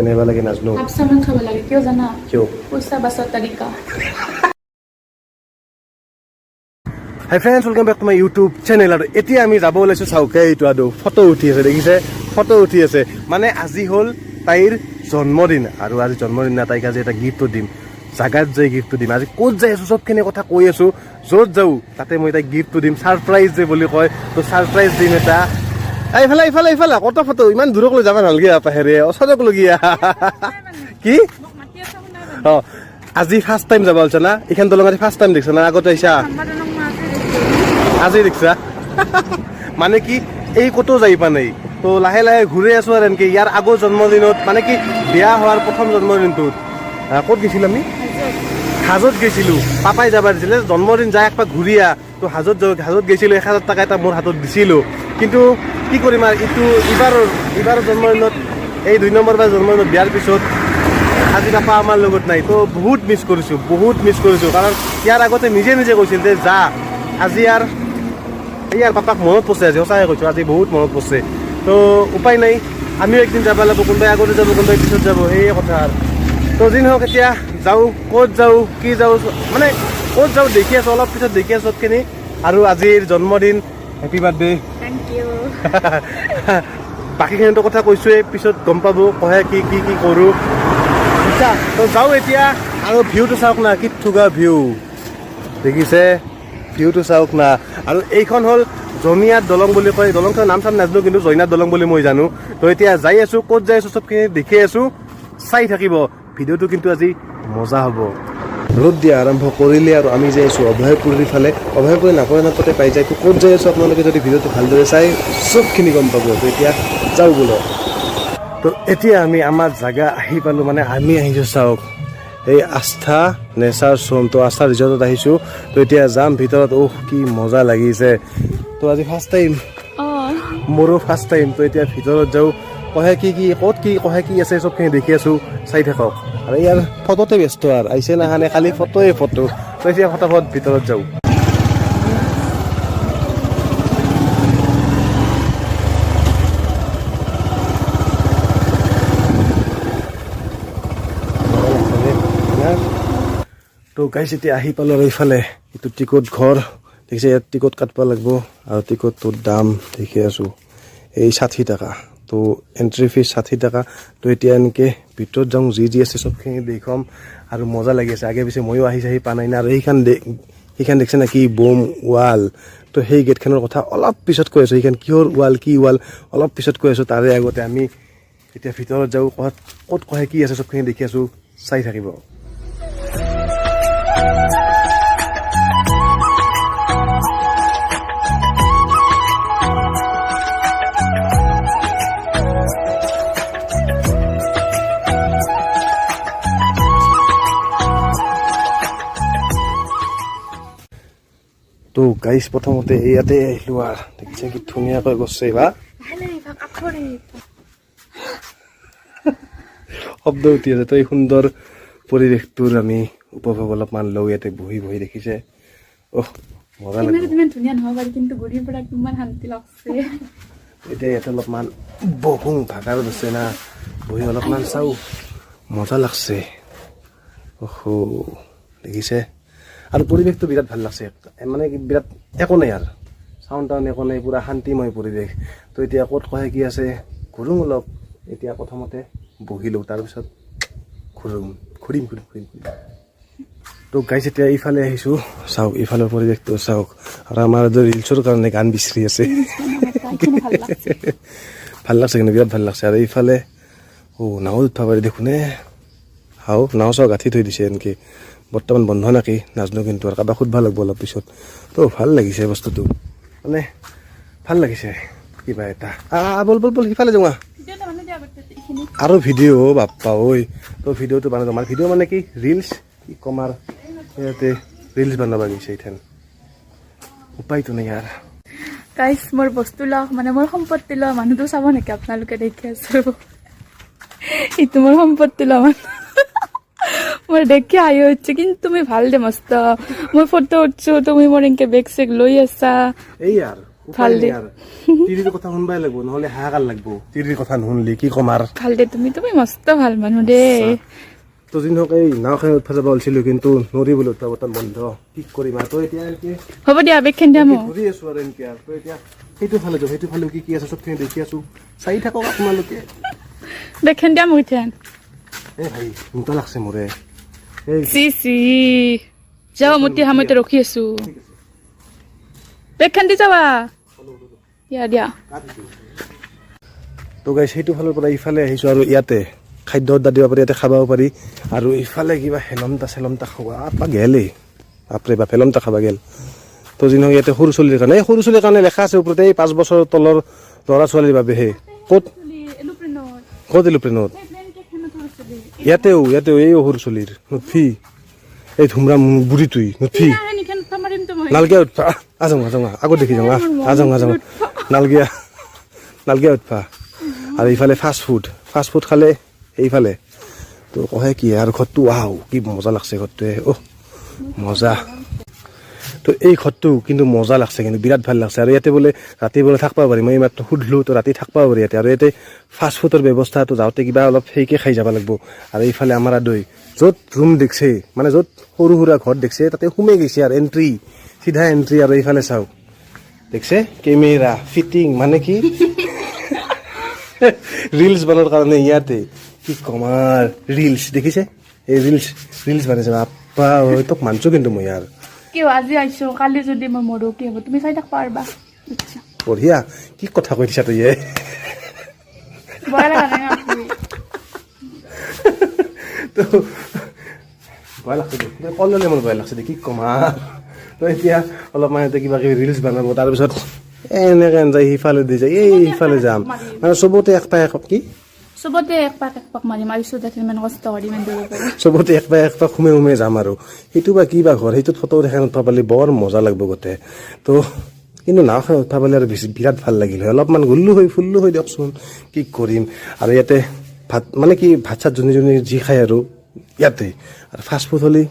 কেনেবা লাগে নাজানো half chowmein খাব লাগে কিয় জানা কিয় পইচা বাচৰ তালিকা hi friends welcome back to my YouTube channel আৰু এতিয়া আমি যাব ওলাইছোঁ চাওকে এইটো আৰু ফটো উঠি আছে দেখিছে ফটো উঠি আছে মানে আজি হ'ল তাইৰ জন্মদিন আৰু আজি জন্মদিন না তাইক আজি এটা গিফ্টটো দিম জাগাত যাই গিফ্টটো দিম আজি ক'ত যাই আছোঁ চবখিনি কথা কৈ আছোঁ য'ত যাওঁ তাতে মই তাইক গিফ্টটো দিম ছাৰপ্ৰাইজ যে বুলি কয় তো ছাৰপ্ৰাইজ দিম এটা এই ইফালে ইফালে ইফালে কত ফটো? ইমান দূৰক লৈ যাব নালাগে পাহেৰে ওচৰক লগীয়া কি? অঁ, আজি ফাৰ্ষ্ট টাইম যাব ওলছা না? এইখন দলং আজি ফাৰ্ষ্ট টাইম দেখিছা না? আগতে আহিছা? আজি দেখিছা? মানে কি, এই ক'তো যাই পোৱা নাই। তো লাহে লাহে ঘূৰি আছো আৰু এনেকে। ইয়াৰ আগৰ জন্মদিনত মানে কি, বিয়া হোৱাৰ প্ৰথম জন্মদিনটোত। ক'ত গৈছিলোঁ আমি হাজত গৈছিলোঁ। পাপাই যাব দিছিলে, জন্মদিন যায় একপাক ঘূৰি আহ তো হাজত হাজত গৈছিলোঁ, এক হাজাৰ টকা এটা মোৰ হাতত দিছিলোঁ। কিন্তু কি কৰিম আৰু, ইটো এইবাৰৰ এইবাৰৰ জন্মদিনত, এই দুই নম্বৰ বাৰ জন্মদিনত বিয়াৰ পিছত আজি পাপা আমাৰ লগত নাই। তো বহুত মিছ কৰিছোঁ, বহুত মিছ কৰিছোঁ। কাৰণ ইয়াৰ আগতে নিজে নিজে কৈছিল যে যা, আজি আৰু ইয়াৰ পাপাক মনত পৰছে আজি, সঁচাকৈ কৈছোঁ, আজি বহুত মনত পৰছে তো উপায় নাই, আমিও একদিন যাব লাগিব, কোনোবাই আগতে যাব, কোনোবাই পিছত যাব, সেয়ে কথা আৰু। তো যি নহওক এতিয়া যাওঁ ক'ত যাওঁ কি যাওঁ মানে ক'ত যাওঁ দেখি আছোঁ অলপ পিছত দেখি আছোঁ চবখিনি আৰু আজিৰ জন্মদিন হেপী বাৰ্থডে বাকীখিনিতো কথা কৈছোঁৱেই পিছত গম পাব কহে কি কি কি কৰোঁ। আচ্ছা তো যাওঁ এতিয়া আৰু ভিউটো চাওক না কি থুগা ভিউ। দেখিছে? ভিউটো চাওক না। আৰু এইখন হ'ল জনিয়াত দলং বুলি কয় দলংখনৰ নাম চাম নাজানো কিন্তু জৈনাত দলং বুলি মই জানো। তো এতিয়া যাই আছোঁ ক'ত যাই আছোঁ চবখিনি দেখি আছোঁ চাই থাকিব। ভিডিঅ'টো কিন্তু আজি মজা হ'ব। ৰ'দ দিয়া আৰম্ভ কৰিলে আৰু আমি যাই আছোঁ অভয়পুৰীৰ ফালে। অভয়পুৰী নাপৰে নাপতে পাই যায় তো ক'ত যাই আছোঁ আপোনালোকে যদি ভিডিঅ'টো ভালদৰে চাই চবখিনি গম পাব। তো এতিয়া যাওঁ বোলো। তো এতিয়া আমি আমাৰ জাগা আহি পালোঁ মানে আমি আহিছোঁ চাওক। এই আস্থা নেচাৰ চোন তো আস্থা ৰিজৰ্টত আহিছোঁ। তো এতিয়া যাম ভিতৰত উহ কি মজা লাগিছে। তো আজি ফাৰ্ষ্ট টাইম মোৰো ফাৰ্ষ্ট টাইম তো এতিয়া ভিতৰত যাওঁ। কহে কি কি ক'ত কি কহে কি আছে চবখিনি দেখি আছোঁ। চাই থাকক। আৰু ইয়াৰ ফটোতে ব্যস্ত আৰু। আহিছে নাহানে খালি ফটোৱে ফটো। তো এতিয়া ফটাফট ভিতৰত যাওঁ। তো গাইছ এতিয়া আহি পালোঁ আৰু ইফালে এইটো টিকট ঘৰ। দেখিছে, ইয়াত টিকট কাটব লাগিব। আৰু টিকটটোৰ দাম দেখি আছোঁ। এই ষাঠি টকা। তো এণ্ট্ৰি ফিজ ষাঠি টকা। তো এতিয়া এনেকৈ ভিতৰত যাওঁ, যি যি আছে চবখিনি দেখাম আৰু মজা লাগি আছে। আগে পিছে ময়ো আহি চাহি পা নাই না। আৰু সেইখন সেইখন দেখিছে না কি বম ৱাল। তো সেই গেটখনৰ কথা অলপ পিছত কৈ আছোঁ। সেইখন কিহৰ ৱাল, কি ৱাল, অলপ পিছত কৈ আছোঁ। তাৰে আগতে আমি এতিয়া ভিতৰত যাওঁ। ক'ত ক'ত কহে কি আছে চবখিনি দেখি আছোঁ। চাই থাকিব। তো গাইছ প্ৰথমতে ইয়াতে আহিলোঁ আৰু। দেখিছে কি ধুনীয়াকৈ গৈছে বা শব্দ উঠি আছে তো এই সুন্দৰ পৰিৱেশটোৰ আমি উপভোগ অলপমান লওঁ ইয়াতে বহি বহি দেখিছে। অহ মজা লাগছে। এতিয়া ইয়াতে অলপমান বহোঁ ভাগাৰত আছে না। বহি অলপমান চাওঁ। মজা লাগছে। অহ দেখিছে? আৰু পৰিৱেশটো বিৰাট ভালো লাগছে। মানে কি বিৰাট একো নাই আৰু। চাউণ্ড টাউন একো নাই পূৰা শান্তিময় পৰিৱেশ। তো এতিয়া ক'ত কহে কি আছে ঘূৰোঁ অলপ। এতিয়া প্ৰথমতে বহিলোঁ তাৰপিছত ঘূৰোঁ ঘূৰিম ঘূৰিম ঘূৰিম ঘূৰিম। তো গাইছ এতিয়া ইফালে আহিছোঁ। চাওক ইফালৰ পৰিৱেশটো চাওক। আৰু আমাৰ যে ৰিলচৰ কাৰণে গান বিচাৰি আছে। ভালো লাগছে কিন্তু বিৰাট ভালো লাগছে। আৰু এইফালে অ' নাও উঠবা পাৰি দেখোনে? হাও নাও চাও গাঁঠি থৈ দিছে এনেকৈ। বৰ্তমান বন্ধ নেকি? নাজানো কিন্তু আৰু কাৰোবাক সুধিব লাগিব অলপ পিছত। তো ভালো লাগিছে বস্তুটো। মানে ভালো লাগিছে। কিবা এটা। বল বল বল সিফালে যাওঁ মানে আৰু ভিডিঅ' বাপ্পা ঐ। তো ভিডিঅ'টো বনাই আমাৰ ভিডিঅ' মানে কি? ৰিলচ কি ক'ম আৰু ইয়াতে ৰিলচ বনাব গৈছে এইথেন উপায়তো নাই ইয়াৰ গাইছ মোৰ বস্তু লওক মানে মোৰ সম্পত্তি লোৱা মানুহটো চাব নেকি? আপোনালোকে দেখি আছো। এইটো মোৰ সম্পত্তি লোৱা মানুহ মোৰ দেখি হাঁহি উঠছে কিন্তু তুমি ভালো দে মস্ত। মই ফটো উঠছো তুমি মোৰ এনেকে বেগ চেগ লৈ আছা। এই আৰু ভালো দে তিৰিৰ কথা শুনবাই লাগিব নহ'লে হাহাকাৰ লাগিব। তিৰিৰ কথা নুশুনলি কি ক'ম আৰু ভালো দে তুমি তুমি মস্ত ভালো মানুহ দেই তো যি এই নাওখন উঠবা যাব কিন্তু নৰি বোলে উঠবা বৰ্তমান বন্ধ। কি কৰিম আৰু? তই এতিয়া হ'ব দিয়া বেগখন দিয়া মোক ঘূৰি আছো আৰু এনেকে আৰু। তই এতিয়া সেইটো ফালে যাওঁ সেইটো ফালেও কি কি আছে চবখিনি দেখি আছো। চাই থাকক আপোনালোকে। বেগখন দিয়া মোক এতিয়া এই ভাই চিন্তা লাগছে মোৰে। এই চি চি যাওঁ মই এতিয়া ৰখি আছো। বেগখন দি যাবা? দিয়া দিয়া। তো গাই সেইটো ফালৰ পৰা ইফালে আহিছো আৰু ইয়াতে। খাদ্য অৰ্ডাৰ দিব পাৰি ইয়াতে খাবও পাৰি। আৰু ইফালে কিবা হেলমটা চেলমটা খোৱা আপা গেলেই বাপৰে বাপ হেলমটা খাবা গেল। তো যি নহওক ইয়াতে সৰু ছোৱালীৰ কাৰণে। এই সৰু ছোৱালীৰ কাৰণে লেখা আছে ওপৰতে এই পাঁচ বছৰৰ তলৰ ল'ৰা ছোৱালীৰ বাবেহে। ক'ত? ক'ত এলোপ্ৰেনত? ইয়াতেও ইয়াতেও এই সৰু ছোৱালীৰ নুঠি এই ধুমৰা বুঢ়ীটোই নুঠি নালগে উঠবা আজং আজং আগত দেখি যাওঁ আহ আজং আজং। নালগিয়া নালগিয়া উঠবা আৰু ইফালে ফাষ্ট ফুড ফাষ্ট ফুড খালে এইফালে। তো কহে কি আৰু ঘৰটো আও কি মজা লাগছে ঘৰটোৱে। অহ মজা। তো এই ঘৰটো কিন্তু মজা লাগছে, কিন্তু বিৰাট ভালো লাগছে। আৰু ইয়াতে বোলে ৰাতি বোলে থাকবা পাৰি, মই এইমাত্ৰ সুধিলোঁ, তো ৰাতি থাকবা পাৰি ইয়াতে। আৰু ইয়াতে ফাষ্ট ফুডৰ ব্যৱস্থাটো যাওঁতে কিবা অলপ সেইকে খাই যাব লাগিব। আৰু এইফালে আমাৰ আদৈ, য'ত ৰুম দেখছে মানে য'ত সৰু সুৰা ঘৰ দেখছে, তাতে সোমাই গৈছে আৰু এণ্ট্ৰি চিধা এণ্ট্ৰি আৰু এইফালে চাওক। দেখছে? কেমেৰা ফিটিং মানে কি? ৰিলছ বনোৱাৰ কাৰণে ইয়াতে। কি কমাৰ ৰিলছ দেখিছে? এই ৰিলছ ৰিলছ বনাইছে, বাপ্পা তোক মানছো কিন্তু মই ইয়াৰ কিয় আজি আহিছো? কালি যদি মই মৰো কি হ'ব? তুমি চাই থাকিব পাৰিবা। আচ্ছা। বঢ়িয়া। কি কথা কৈ দিছা তই এ? ভয় লগা নাই না আপুনি? তো ভয় লাগছে দে। কল ল'লে মোৰ ভয় লাগছে দে কি কমা তই এতিয়া অলপমান এতিয়া কিবা কিবি ৰিলছ বনাব তাৰপিছত এনেকৈ যায় সিফালে দি যায়। এই সিফালে যাম। মানে চবতে এক পাই কি? চবতে এক পাক এক পাক চবতে এক পাই এক পাক যাম আৰু সেইটো বা কি বা ঘৰ সেইটোত ফটো দেখা উঠবা পালে বৰ মজা লাগব গোটেই তো কিন্তু নাওখন উঠবা পালে আৰু বিৰাট ভালো লাগিল হয় অলপমান গুল্লু হৈ ফুল্লু হৈ দিয়কচোন কি কৰিম আৰু ইয়াতে ভাত মানে কি ভাত চাত যোনে যোনে যি খায় আৰু ইয়াতে আৰু ফাষ্ট ফুড হ'লে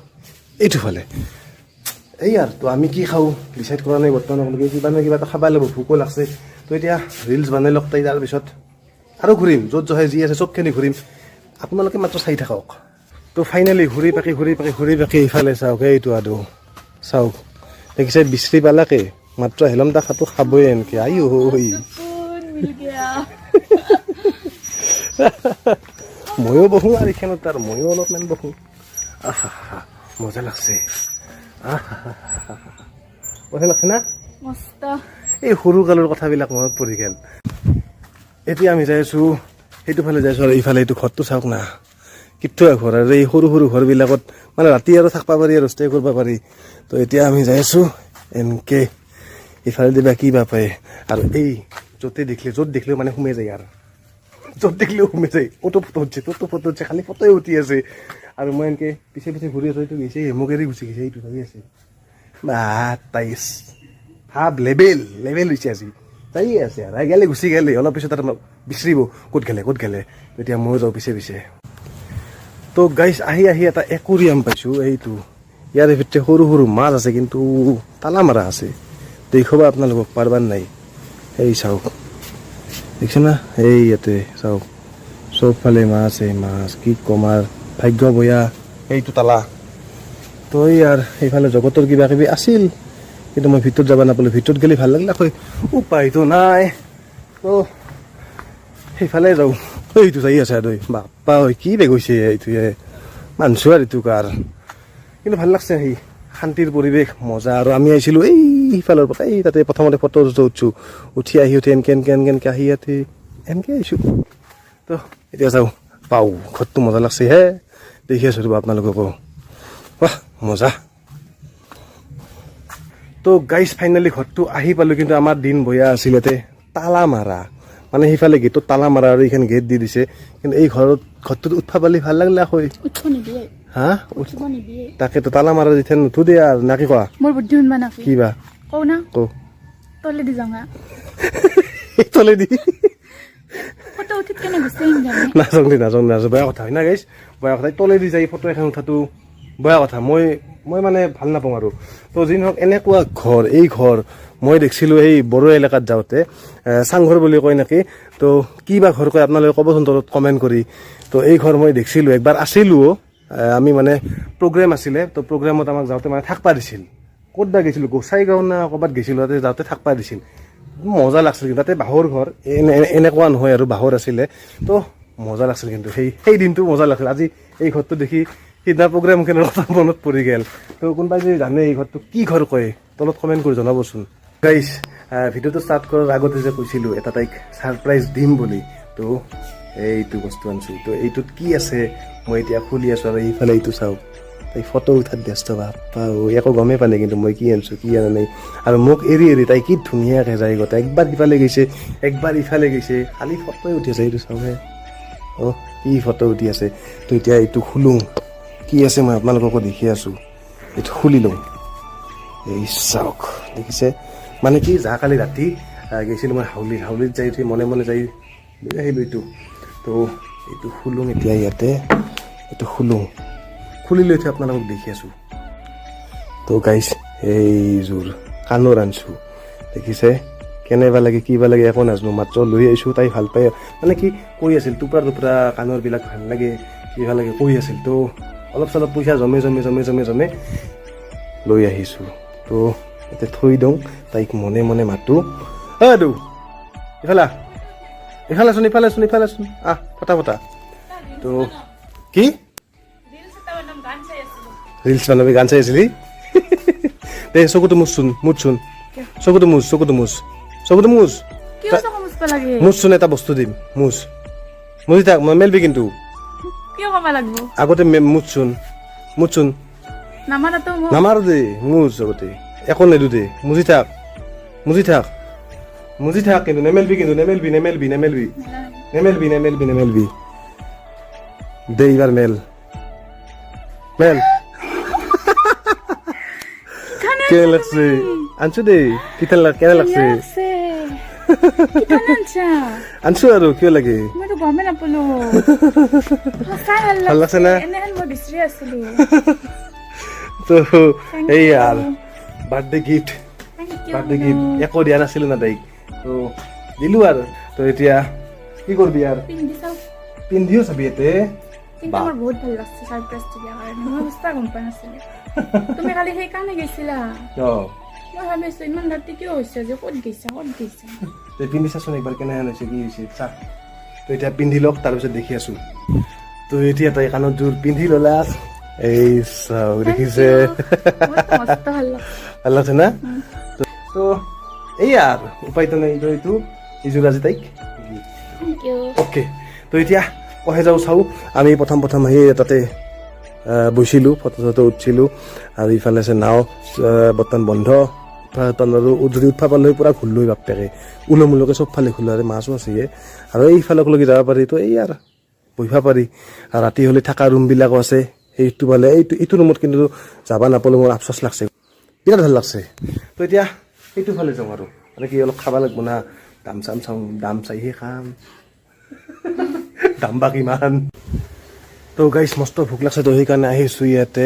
এইটো ফালে এই আৰু তো আমি কি খাওঁ ডিচাইড কৰা নাই বৰ্তমানলৈকে কিবা নহয় কিবা এটা খাব লাগিব ভোকো লাগছে তো এতিয়া ৰিলছ বনাই লওক তাই তাৰপিছত আৰু ঘূৰিম য'ত জহে যি আছে চবখিনি ঘূৰিম। আপোনালোকে মাত্ৰ চাই থাকক। তো ফাইনেলি ঘূৰি পাকি ঘূৰি পাকি ঘূৰি পাকি ইফালে চাওক এইটো আৰু চাওক দেখিছে বিচৰি পালাকে মাত্ৰ হেলম দাখাটো খাবই এনেকে। আই ঐ। ময়ো বহোঁ আৰু এইখনত আৰু ময়ো অলপমান বহোঁ। আহা মজা লাগছে। আহা মজা লাগছে না? এই সৰু কালৰ কথাবিলাক মনত পৰি গ'ল। এতিয়া আমি যাই আছোঁ সেইটো ফালে যাই আছোঁ আৰু এইফালে এইটো ঘৰটো চাওক না। কিঠোৱা ঘৰ আৰু এই সৰু সৰু ঘৰবিলাকত মানে ৰাতি আৰু থাকিব পাৰি আৰু ষ্টে কৰিব পাৰি। তো এতিয়া আমি যাই আছোঁ এনেকে ইফালে দিবা কি বা পায় আৰু এই, য'তে দেখিলে, য'ত দেখিলেও মানে সোমাই যায় আৰু। য'ত দেখিলেও সোমাই যায় অ'টো ফটো উঠছে ত'তো ফটো উঠছে, খালি ফটোৱে উঠি আছে। আৰু মই এনেকে পিছে পিছে ঘূৰি আছোঁ, এইটো গৈছে হেমুক এৰি গুচি গৈছে, এইটো ভাবি আছে। বা তাইছ। ভাব লেবেল লেবেল হৈছে আজি। যাই আছে আৰু। গেলে, গুচি গেলে। অলপ পিছত আৰু বিচাৰিব, ক'ত গেলে ক'ত গেলে। তেতিয়া ময়ো যাওঁ পিছে পিছে। তো গাইছ আহি আহি এটা একুৰিয়াম পাইছোঁ, এইটো। ইয়াৰে ভিতৰত সৰু সৰু মাছ আছে, কিন্তু তালা মাৰা আছে। দেখুৱাব আপোনালোকক, পাৰবাৰ নাই। এই চাওক। দেখিছে না? এই ইয়াতে, চাওক। চবফালে মাছ, এই মাছ, কি কমাৰ ভাগ্য বয়া, এইটো তালা। তো এই আৰু সেইফালে জগতৰ কিবা কিবি আছিল। কিন্তু মই ভিতৰত যাব নাপালোঁ। ভিতৰত গ'লে ভালো লাগিলে হয় উপায়তো নাই। তো সেইফালে যাওঁ। এইটো যাই আছে আৰু বাপ্পা, ঐ, কি বেগ হৈছে এইটোৱে? মানছো আৰু এইটো কাৰ। কিন্তু ভালো লাগছে সেই শান্তিৰ পৰিৱেশ, মজা। আৰু আমি আহিছিলোঁ, এই সিফালৰ পৰা। এই তাতে প্ৰথমতে ফটো উঠছোঁ। উঠি আহি উঠি এনকে এনকে এনকে এনকে আহি ইয়াতে এনকে আহিছোঁ। তো, এতিয়া যাওঁ পাওঁ। ঘৰটো মজা লাগছে হে। দেখি আছোঁ ৰ'ব আপোনালোককো বাহ মজা। তো গাইজ ফাইনেলি ঘৰটো আহি পালোঁ কিন্তু আমাৰ দিন বয়া আছিল ইয়াতে তালা মাৰা। মানে সেইফালে গেটত তালা মাৰা আৰু এইখন গেট দি দিছে। কিন্তু এই ঘৰত ঘৰটোত উঠবা পালি ভালো লাগিলে হয় হা? উঠিব তাকেতো তালা মাৰা যেতিয়া নুঠো দে আৰু কোৱা? বুদ্ধি শুনবা নাকি কি? বা কওঁ না? কো তলে দি যাওঁ হা তলে দি নাযাওঁ নাযাওঁ বেয়া কথা হয় না গাইছ বেয়া কথা তলে দি যাই ফটো এখন উঠাটো। বেয়া কথা, মই মই মানে ভালো নাপাওঁ আৰু। তো যি নহওক, এনেকুৱা ঘৰ, এই ঘৰ মই দেখিছিলোঁ এই বড়ো এলেকাত যাওঁতে চাংঘৰ বুলি কয় নেকি, তো কি বা ঘৰ কয় আপোনালোকে ক'বচোন তলত কমেণ্ট কৰি। তো এই ঘৰ মই দেখিছিলোঁ, একবাৰ আছিলোঁও আমি মানে প্ৰগ্ৰেম আছিলে, তো প্ৰগ্ৰেমত আমাক যাওঁতে মানে থাকপা দিছিল ক'ত বা গৈছিলোঁ, গোসাইগাঁও না ক'ৰবাত গৈছিলোঁ, তাতে যাওঁতে থাকপা দিছিল মজা লাগছিল কিন্তু, তাতে বাঁহৰ ঘৰ এনে এনে- এনেকুৱা নহয় আৰু বাঁহৰ আছিলে। তো মজা লাগছিল কিন্তু, সেই সেই দিনটো মজা লাগছিল। আজি এই ঘৰটো দেখি সিদিনা প্ৰগ্ৰেম কথা মনত পৰি গ'ল। তো কোনোবাই যদি জানে এই ঘৰটো কি ঘৰ কয়, তলত কমেণ্ট কৰি জনাবচোন। গাইছ ভিডিঅ'টো ষ্টাৰ্ট কৰাৰ আগতে যে কৈছিলোঁ, এটা তাইক ছাৰপ্ৰাইজ দিম বুলি। তো এইটো বস্তু আনিছোঁ। তো এইটোত কি আছে, মই এতিয়া খুলি আছোঁ আৰু এইফালে এইটো চাওক তাই ফটো উঠাত ব্যস্ত, বাপ্পা ঐ একো গমেই পালে কিন্তু মই কি আনিছোঁ, কি আনা নাই। আৰু মোক এৰি এৰি তাই কি ধুনীয়াকৈ যায় গোটেই একবাৰ ইফালে গৈছে, একবাৰ ইফালে গৈছে। খালি ফটোৱে উঠি আছে, এইটো চাওঁহে। অ' কি ফটো উঠি আছে। তো এতিয়া এইটো খোলোঁ। কি আছে মই আপোনালোককো দেখি আছোঁ? এইটো খুলি লওঁ। এই চাওক, দেখিছে? মানে কি, যা কালি ৰাতি গৈছিলোঁ মই হাউলিত হাউলিত যাই উঠি মনে মনে যাই লৈ আহিলোঁ এইটো। তো, এইটো খোলোঁ এতিয়া ইয়াতে, এইটো খোলোঁ। খুলি লৈ উঠি আপোনালোকক দেখি আছোঁ। তো গাইছ এইযোৰ কাণৰ আনিছোঁ। দেখিছে? কেনেবা লাগে কিবা লাগে, একো নাজানো। মাত্ৰ লৈ আহিছোঁ, তাই ভালো পায় মানে কি, কৈ আছিল টুপৰা টুপৰা কাণৰবিলাক ভালো লাগে কিবা লাগে, কৈ আছিল। তো অলপ চলপ পইচা জমে জমে জমে জমে জমে লৈ আহিছোঁ। তো এতিয়া থৈ দিওঁ তাইক মনে মনে মাতোঁ। অ দৌ ইফালে আহ। ইফালে চোন ইফালে চোন ইফালে চোন। আহ ফটা ফটা তো কি? ৰিলচ বানাবি গান চাই আছিলি? দে চকুটো মুচচোন চকুটো মুচ চকুটো মুচ চকুটো মুচ। কিয় চকু মুচব লাগে? মুচচোন এটা বস্তু দিম মুচ। মুচি থাক মই মেলবি কিন্তু। কিয় কব লাগব? আগতে মে- মুচচোন মুচচোন নামাৰাতো মোক। নামাৰো দে মুচ আগতে। একো নেদো দে মুজি থাক মুজি থাক মুজি থাক কিন্তু নেমেলবি কিন্তু নেমেলবি নেমেলবি নেমেলবি। নেমেলবি নেমেলবি নেমেলবি। দে এইবাৰ মেল। মেল। কেনে লাগছে? আনছো দে কেনে লাগছে? আনছা আৰু কিয় লাগে? মইতো গমেই নাপালো। ভালো লাগছে। না? মই বিচাৰি আছিলো। তো এই. আৰু বাৰ্থডে গিফ্ট বাৰ্থডে. গিফ্ট একো দিয়া নাছিলো না তাইক। তো দিলো আৰু। তো এতিয়া কি কৰবি আৰু? পিন্ধিও চাবি ইয়াতে বহুত ভালো লাগছে মই গম পোৱা নাছিলো। তুমি কালি সেইকাৰণে গৈছিলা। মই ভাবিছো ইমান ৰাতি কিয় হৈছে যে ক'ত গৈছা ক'ত গৈছা? তই পিন্ধি চাচোন একবাৰ কেনেহেন হৈছে কি হৈছে? চা তো এতিয়া পিন্ধি লওক তাৰপিছত দেখি আছো। তো এতিয়া তাই কাণত জোৰ পিন্ধি ল'লা। এই চাওক দেখিছে? ভালো লাগছে না? তো- এইয়া আৰু উপায়তো নাই তো এইটো। এইযোৰ আজি তাইক। অ'কে তো এতিয়া কহে যাওঁ চাওঁ। আমি প্ৰথম প্ৰথম আহি তাতে আহ, বহিছিলোঁ ফটো চটো উঠিছিলোঁ। আৰু ইফালে আছে নাও বৰ্তমান বন্ধ। আৰু যদি উঠবা পাৰলৈ পূৰা ঘূৰলৈ বাপেকে। উলমূলকে চবফালে খোলা আৰু মাছো আছে। আৰু এইফালকলৈকে যাব পাৰি তো, এই আৰু বহিব পাৰি। আৰু ৰাতি হ'লে থকা ৰুমবিলাকো আছে। সেইটো পালে এইটো এইটো ৰুমত কিন্তু যাব নাপালোঁ মোৰ আফচোচ লাগছে। বিৰাট ভালো লাগছে। তো এতিয়া সেইটো ফালে যাওঁ আৰু। মানে কি অলপ খাব লাগিব না। দাম চাম চাওঁ, দাম চাইহে খাম। দাম বা কিমান তো গাইছ মস্ত ভোক লাগছে তো, সেইকাৰণে আহিছোঁ ইয়াতে।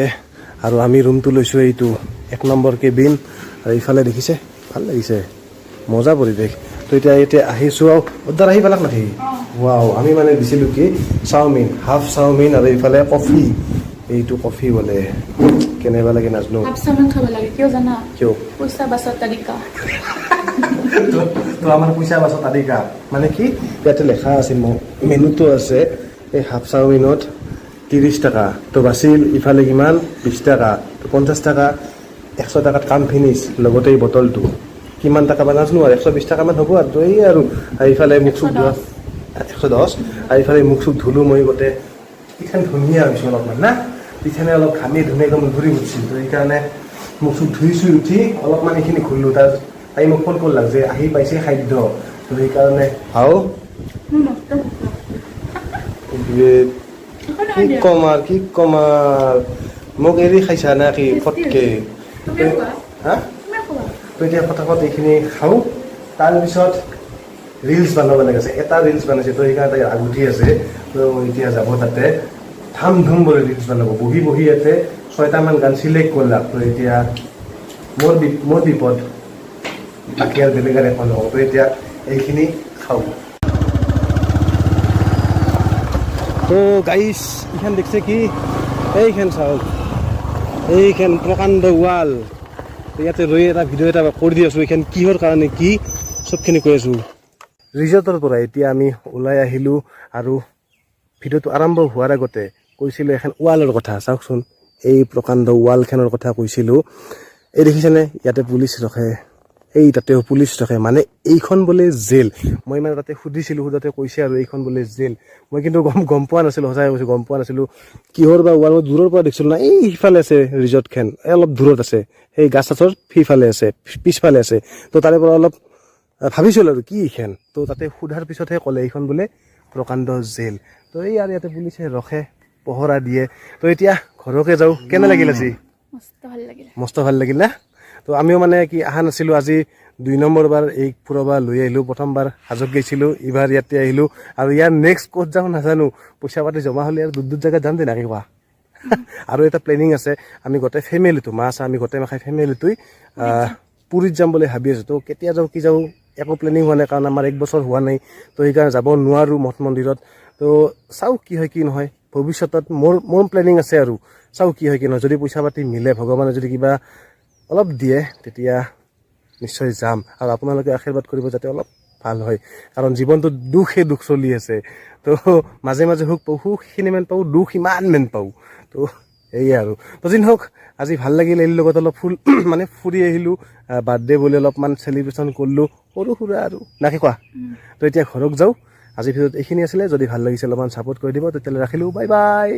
আৰু আমি ৰুমটো লৈছোঁ এইটো। এক নম্বৰ কেবিন। আৰু ইফালে দেখিছে? ভালো লাগিছে। মজা পৰিৱেশ। তো এতিয়া এতিয়া আহিছোঁ আৰু। অৰ্ডাৰ আহি পালাক নাকি ৱাও আমি মানে দিছিলোঁ কি? চাওমিন হাফ চাওমিন আৰু ইফালে কফি। এইটো কফি বোলে। কেনেবা লাগে নাজানো। কিয় তো আমাৰ পইচা বাচা তালিকা। মানে কি? ইয়াতে লেখা আছিল মোক মেনুটো আছে। এই হাফ চাওমিনত ত্ৰিছ টকা। তো বাছিল ইফালে কিমান? বিছ টকা। তো পঞ্চাছ টকা। এশ টকাত কাম ফিনিছ লগতে এই বটলটো কিমান টকা বা নাজানো আৰু এশ বিছ টকামান হ'ব আৰু তো এই আৰু। আৰু ইফালে মুখ চুখ ধোৱা। এশ দহ। আৰু ইফালে মুখ চুখ ধুলোঁ মই গোটেই। ইখান ধুনীয়া হৈছোঁ অলপমান না? ইখানে অলপ ঘামি ধুনীয়াকৈ মোৰ ঘূৰি উঠিছিল তো সেইকাৰণে মুখ চুখ ধুই চুই উঠি অলপমান এইখিনি ঘূৰিলোঁ। তাৰ তাই মোক ফোন কৰিলাক যে আহি পাইছে খাদ্য। তো সেইকাৰণে হাও কি ক'ম আৰু কি ক'ম আৰু? মোক এৰি খাইছা না কি? ফটকে। হা তো এতিয়া ফটাফট এইখিনি খাওঁ। তাৰপিছত ৰিলছ বনাব লাগিছে এটা ৰিলছ বনাইছে তো সেইকাৰণে আগুঠি আছে। তো এতিয়া যাব তাতে। ধাম ধুম বুলি ৰিলছ বনাব। বহি বহি ইয়াতে ছয়টামান গান চিলেক্ট কৰিলাক তো এতিয়া মোৰ মোৰ বিপদ। বাকী আৰু বেলেগ আৰু এখন নহ'ব। তো এতিয়া এইখিনি খাওঁ। তো গাইছ এইখন দেখিছে কি? এইখন চাওক। এইখন প্ৰকাণ্ড ৱাল ইয়াতে ৰৈ এটা ভিডিঅ' এটা কৰি দি আছোঁ। এইখন কিহৰ কাৰণে কি? চবখিনি কৈ আছোঁ। ৰিজৰ্টৰ পৰা এতিয়া আমি ওলাই আহিলোঁ আৰু ভিডিঅ'টো আৰম্ভ হোৱাৰ আগতে কৈছিলোঁ এখন ৱালৰ কথা। চাওকচোন, এই প্ৰকাণ্ড ৱালখনৰ কথা কৈছিলোঁ। এই দেখিছেনে? ইয়াতে পুলিচ ৰখে। এই তাতেও পুলিচ ৰখে মানে এইখন বোলে জেল। মই মানে তাতে সুধিছিলোঁ সোধোতে কৈছে আৰু এইখন বোলে জেল। মই কিন্তু গম গম পোৱা নাছিলোঁ সঁচাই কৈছোঁ গম পোৱা নাছিলোঁ। কিহৰ বা ৱাল মই দূৰৰ পৰা দেখিছিলোঁ না এই সিফালে আছে ৰিজৰ্টখন এই অলপ দূৰত আছে। সেই গাছ চাছৰ সিফালে আছে পিছফালে আছে। তো তাৰে পৰা অলপ ভাবিছিলোঁ আৰু কি এইখন তো তাতে সোধাৰ পিছতহে ক'লে এইখন বোলে প্ৰকাণ্ড জেল। তো এই আৰু ইয়াতে পুলিচে ৰখে পহৰা দিয়ে। তো এতিয়া ঘৰকে যাওঁ। কেনে লাগিল আজি? মস্ত ভালো লাগিলে। মস্ত ভালো লাগিল না? তো আমিও মানে কি অহা নাছিলোঁ আজি দুই নম্বৰ বাৰ এই ফুৰাবা লৈ আহিলোঁ প্ৰথমবাৰ হাজত গৈছিলোঁ এইবাৰ ইয়াতে আহিলোঁ। আৰু ইয়াৰ নেক্সট ক'ত যাওঁ নাজানো পইচা পাতি জমা হ'লে আৰু দূৰ দূৰ জেগাত যাম দে নাকি কোৱা। আৰু এটা প্লেনিং আছে আমি গোটেই ফেমিলিটো মা আছে আমি গোটেই মাখাই ফেমিলিটোই পুৰীত যাম। বুলি ভাবি আছোঁ। তো কেতিয়া যাওঁ কি যাওঁ একো প্লেনিং হোৱা নাই কাৰণ আমাৰ এক বছৰ হোৱা নাই। তো সেইকাৰণে যাব নোৱাৰোঁ মঠ মন্দিৰত। তো চাওঁ কি হয় কি নহয়। ভৱিষ্যতত মোৰ মোৰ প্লেনিং আছে আৰু। চাওঁ কি হয় কি নহয়। যদি পইচা পাতি মিলে ভগৱানে যদি কিবা অলপ দিয়ে তেতিয়া নিশ্চয় যাম আৰু আপোনালোকে আশীৰ্বাদ কৰিব যাতে অলপ ভালো হয়। কাৰণ জীৱনটোত দুখে দুখ চলি আছে। তো মাজে মাজে সুখ পাওঁ সুখখিনি মান পাওঁ দুখ ইমান মেন পাওঁ। তো সেয়ে আৰু। তো যি নহওক আজি ভালো লাগিল এলিৰ লগত অলপ ফুল মানে ফুৰি আহিলোঁ বাৰ্থডে বুলি অলপমান চেলিব্ৰেশ্যন কৰিলোঁ সৰু সুৰা আৰু। নাকি কোৱা? তো এতিয়া ঘৰত যাওঁ। আজিৰ ভিতৰত এইখিনি আছিলে। যদি ভালো লাগিছে অলপমান ছাপোৰ্ট কৰি দিব তেতিয়াহ'লে ৰাখিলোঁ। Bye bye